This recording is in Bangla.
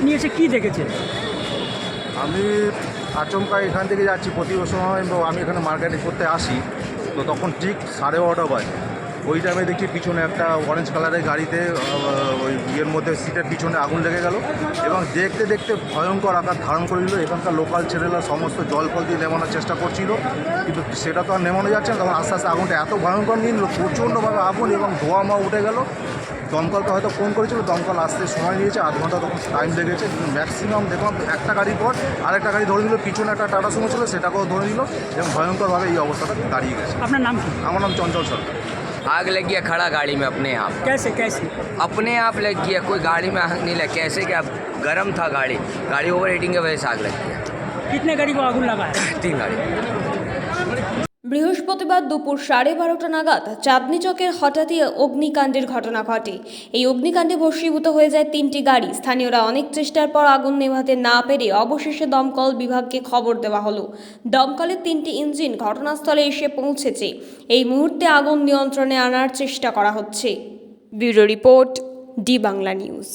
আপনি এসে কি দেখেছেন? আমি আচমকা এখান থেকে যাচ্ছি প্রতি সময় আমি এখানে মার্কেটিং করতে আসি। তো তখন ঠিক সাড়ে বারোটা বাজে। ওই টাইমে দেখি পিছনে একটা অরেঞ্জ কালারের গাড়িতে ওই ইয়ের মধ্যে সিটের পিছনে আগুন লেগে গেল, এবং দেখতে দেখতে ভয়ঙ্কর আকার ধারণ করে দিল। এখানকার লোকাল ছেলেরা সমস্ত জল ফল দিয়ে নেমানোর চেষ্টা করছিল, কিন্তু সেটা তো আর নেমানো যাচ্ছে না। তখন আস্তে আস্তে আগুনটা এত ভয়ঙ্কর নিল প্রচণ্ডভাবে আগুন এবং ধোয়া মা উঠে গেল। দমকলকে হয়তো ফোন করেছিল দমকল আসতে সময় নিয়েছে আধ ঘন্টা তখন টাইম লেগেছে কিন্তু ম্যাক্সিমাম দেখলাম একটা গাড়ির পর আরেকটা গাড়ি ধরে নিল পিছনে একটা টাটা সুমো ছিল সেটাকেও ধরে নিল এবং ভয়ঙ্করভাবে এই অবস্থাটা দাঁড়িয়ে গেছে আপনার নাম কি আমার নাম চঞ্চল সরকার आग लग गया खड़ा गाड़ी में अपने आप कैसे कैसे अपने आप लग गया कोई गाड़ी में आग नहीं लगा कैसे क्या गर्म था गाड़ी गाड़ी ओवर हीटिंग की वजह से आग लग गया कितने गाड़ी को आगुन लगा है तीन गाड़ी বৃহস্পতিবার দুপুর সাড়ে বারোটা নাগাদ চাঁদনি চকের হঠাৎই অগ্নিকাণ্ডের ঘটনা ঘটে। এই অগ্নিকাণ্ডে ভস্মীভূত হয়ে যায় তিনটি গাড়ি। স্থানীয়রা অনেক চেষ্টার পর আগুন নেভাতে না পেরে অবশেষে দমকল বিভাগকে খবর দেওয়া হলো। দমকলের তিনটি ইঞ্জিন ঘটনাস্থলে এসে পৌঁছেছে। এই মুহূর্তে আগুন নিয়ন্ত্রণে আনার চেষ্টা করা হচ্ছে। Bureau report, D Bangla news.